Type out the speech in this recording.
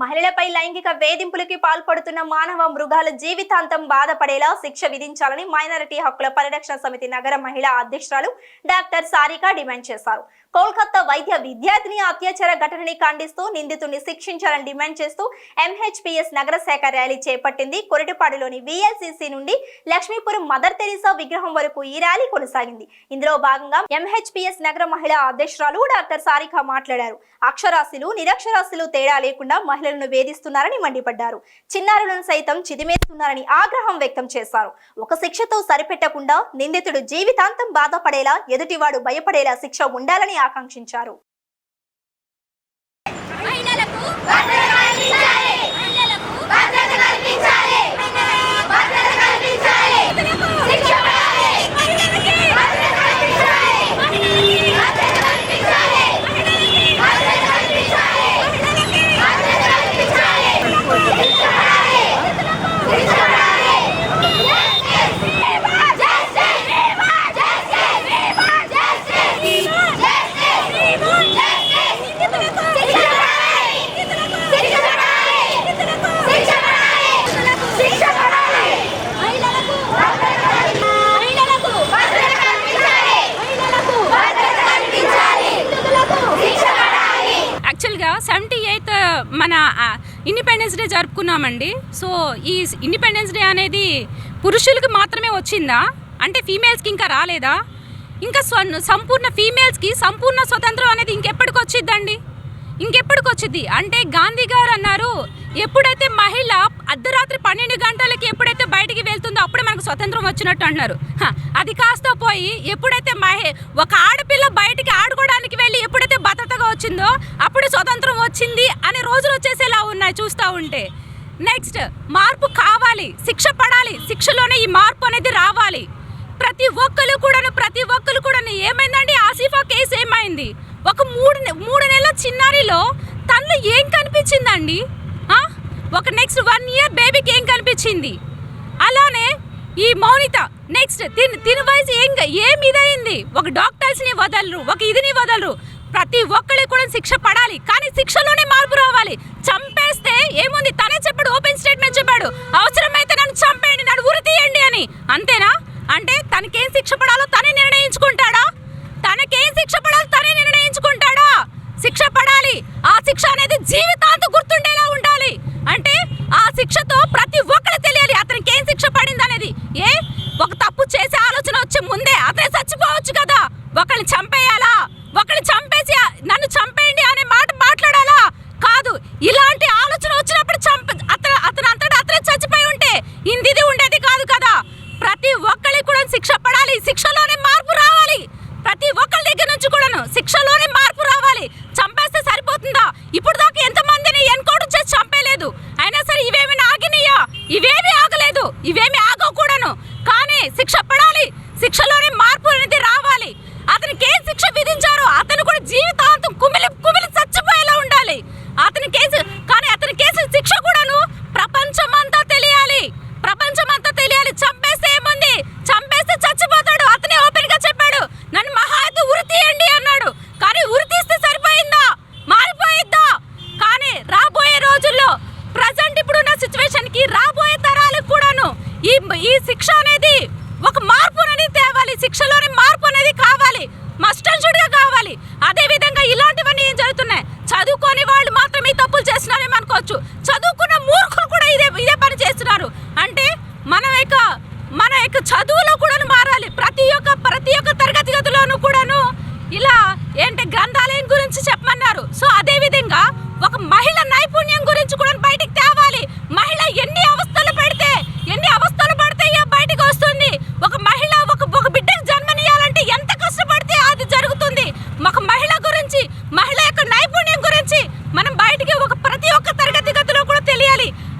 మహిళలపై లైంగిక వేధింపులకి పాల్పడుతున్న మానవ మృగాల జీవితాంతం బాధపడేలా శిక్ష విధించాలని మైనారిటీ హక్కుల పరిరక్షణ సమితి నగర మహిళా అధ్యక్షురాలు డాక్టర్ సారిక డిమాండ్ చేశారు. కోల్కతా వైద్య విద్యార్థిని అత్యాచార ఘటనని ఖండిస్తూ నిందితుడిని శిక్షించాలని డిమాండ్ చేస్తూ ఎంహెచ్పిఎస్ నగర శాఖ ర్యాలీ చేపట్టింది. కొరటిపాడులోని విఎల్సిసి నుండి లక్ష్మీపురం మదర్ తెరీసా విగ్రహం వరకు ఈ ర్యాలీ కొనసాగింది. ఇందులో భాగంగా ఎంహెచ్పిఎస్ నగర మహిళా అధ్యక్షురాలు డాక్టర్ సారిక మాట్లాడారు. అక్షరాస్యులు నిరక్షరాస్యులు తేడా లేకుండా మహిళలను వేధిస్తున్నారని మండిపడ్డారు. చిన్నారులను సైతం చిదిమేస్తున్నారని ఆగ్రహం వ్యక్తం చేశారు. ఒక శిక్షతో సరిపెట్టకుండా నిందితుడు జీవితాంతం బాధపడేలా ఎదుటివాడు భయపడేలా శిక్ష ఉండాలని ఆకాంక్షించారు. సెవెంటీ ఎయిత్ మన ఇండిపెండెన్స్ డే జరుపుకున్నామండి. సో ఈ ఇండిపెండెన్స్ డే అనేది పురుషులకి మాత్రమే వచ్చిందా? అంటే ఫీమేల్స్కి ఇంకా రాలేదా? ఇంకా సంపూర్ణ ఫీమేల్స్కి సంపూర్ణ స్వతంత్రం అనేది ఇంకెప్పటికి వచ్చిద్దండి వచ్చింది అంటే గాంధీ గారు అన్నారు ఎప్పుడైతే మహిళ అర్ధరాత్రి పన్నెండు గంటలకి ఎప్పుడైతే బయటికి వెళ్తుందో అప్పుడే మనకు స్వతంత్రం వచ్చినట్టు అన్నారు అది కాస్త పోయి ఎప్పుడైతే మహి ఒక ఆడపిల్ల బయటికి ఆడుకోవడానికి వెళ్ళి ఎప్పుడైతే భద్రతగా వచ్చిందో అప్పుడు స్వతంత్రం వచ్చింది అనే రోజులు వచ్చేసేలా ఉన్నాయి చూస్తూ ఉంటే. నెక్స్ట్ మార్పు కావాలి శిక్ష పడాలి శిక్షలోనే ఈ మార్పు అనేది రావాలి. ప్రతి ఒక్కరు కూడాను ప్రతి ఒక్కరు కూడాను ఏమైందండి? ఆసిఫా కేసు ఏమైంది? ఒక మూడు మూడు నెలల చిన్నారిలో తనలో ఏం కనిపించిందండి? ఆ? ఒక నెక్స్ట్ వన్ ఇయర్ బేబీకి ఏం కనిపించింది? అలానే ఈ మౌనిత నెక్స్ట్ తిని తిని వయసు ఏం ఏం ఇదైంది ఒక డాక్టర్స్ని వదలరు ఒక ఇదిని వదలరు. ప్రతి ఒక్కరికి కూడా శిక్ష పడాలి కానీ శిక్షలోనే మార్పు రావాలి. చంపేస్తే ఏముంది? తనే చెప్పాడు ఓపెన్ స్టేట్మెంట్ చెప్పాడు. అవసరం నన్ను చంపేయండి నన్ను ఉరి తీయండి అని అంతేనా అంటే తనకేం శిక్ష పడాలో తనే నిర్ణయించుకుంటాడా తనకేం శిక్ష పడాలో తనే నిర్ణయించుకుంటాడా శిక్ష పడాలి ఆ శిక్ష అనేది జీవితాంతం శిక్ష ఈ ఈ శిక్ష అనేది ఒక మార్పు అనేది తేవాలి శిక్షలోని మార్పు అనేది కావాలి మస్ట్గా కావాలి. అదే